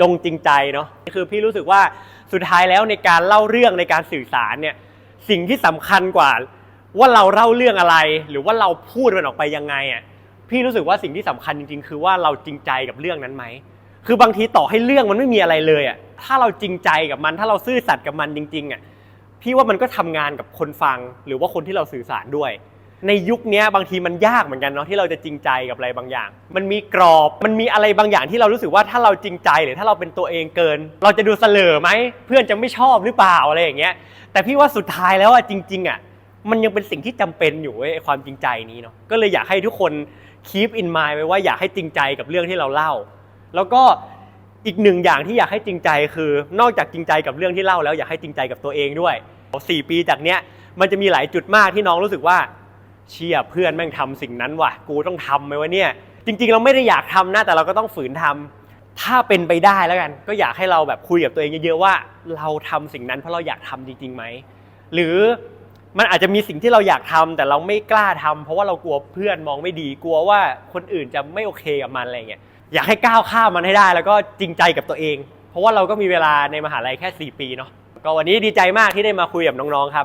จงจริงใจเนาะคือพี่รู้สึกว่าสุดท้ายแล้วในการเล่าเรื่องในการสื่อสารเนี่ยสิ่งที่สำคัญกว่าว่าเราเล่าเรื่องอะไร หรือว่าเราพูดมันออกไปยังไงอะพี่รู้สึกว่าสิ่งที่สำคัญจริง ๆ คือว่าเราจริงใจกับเรื่องนั้นไหมคือบางทีต่อให้เรื่องมันไม่มีอะไรเลยอะถ้าเราจริงใจกับมัน ถ้าเราซื่อสัตย์กับมันจริงๆอะพี่ว่ามันก็ทำงานกับคนฟังหรือว่าคนที่เราสื่อสารด้วย ในยุคนี้บางทีมันยากเหมือนกันเนาะที่เราจะจริงใจกับอะไรบางอย่าง มันมีกรอบมันมีอะไรบางอย่างที่เรารู้สึกว่าถ้าเราจริงใจหรือถ้าเราเป็นตัวเองเกิน เราจะดูเสลอไหมเพื่อนจะไม่ชอบหรือเปล่าอะไรอย่างเงี้ยแต่พี่ว่าสุดท้ายแล้วอะจริงๆอะมันยังเป็นสิ่งที่จำเป็นอยู่ไอ้ความจริงใจนี้เนาะก็เลยอยากให้ทุกคน keep in mind ไว้ว่าอยากให้จริงใจกับเรื่องที่เราเล่า แล้วก็อีกหนึ่งอย่างที่อยากให้จริงใจคือ นอกจากจริงใจกับเรื่องที่เล่าแล้วอยากให้จริงใจกับตัวเองด้วยสี่ปีจากเนี้ยมันจะมีหลายจุดมากที่น้องรู้สึกว่า เชียเพื่อนแม่งทำสิ่งนั้นว่ะ กูต้องทำไหมวะเนี่ย จริง ๆ เราไม่ได้อยากทำนะแต่เราก็ต้องฝืนทำถ้าเป็นไปได้แล้วกัน ก็อยากให้เราแบบคุยกับตัวเองเยอะๆว่า เราทำสิ่งนั้นเพราะเราอยากทำจริงๆไหมหรือมันอาจจะมีสิ่งที่เราอยากทำแต่เราไม่กล้าทำเพราะว่าเรากลัวเพื่อนมองไม่ดีกลัวว่าคนอื่นจะไม่โอเคกับมันอะไรเงี้ยอยากให้ก้าวข้ามมันให้ได้ แล้วก็จริงใจกับตัวเอง เพราะว่าเราก็มีเวลาในมหาลัยแค่ 4 ปีเนาะก็วันนี้ดีใจมากที่ได้มาคุยกับน้องๆครับ